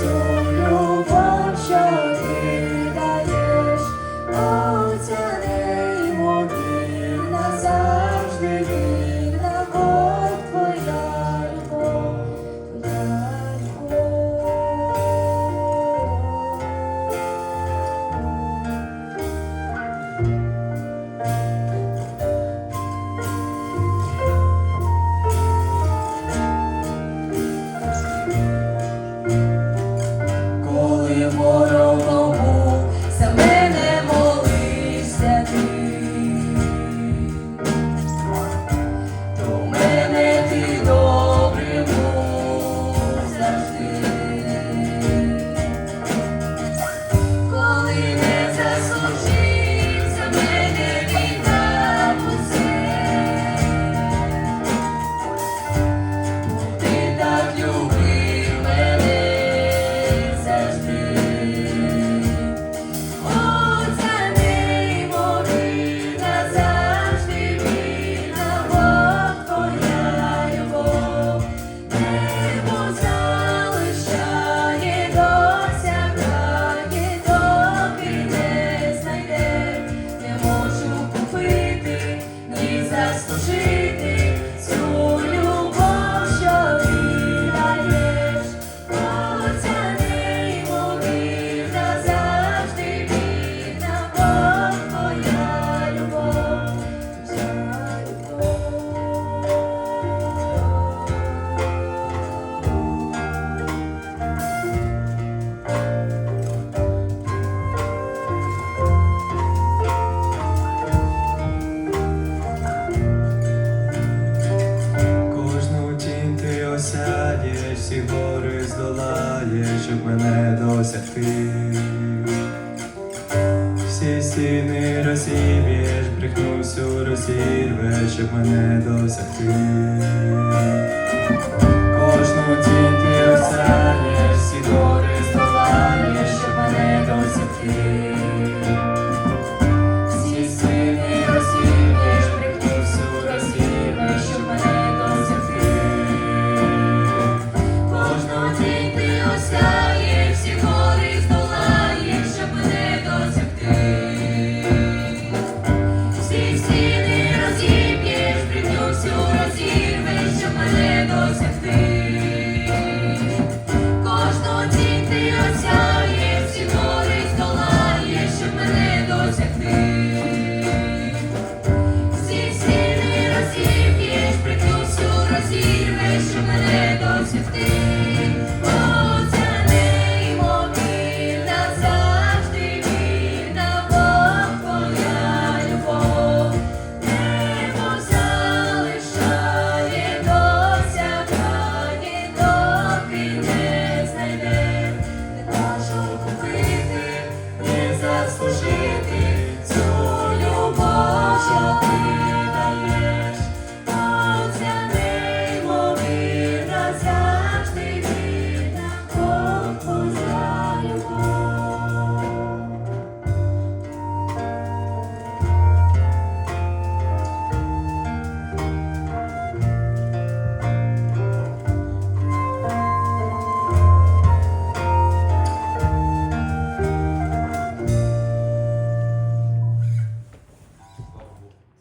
soul. amor. щоб мене досягти, всі стіни розіб'єш, брехну всю розірвеш, щоб мене досягти. Кожну ті. today.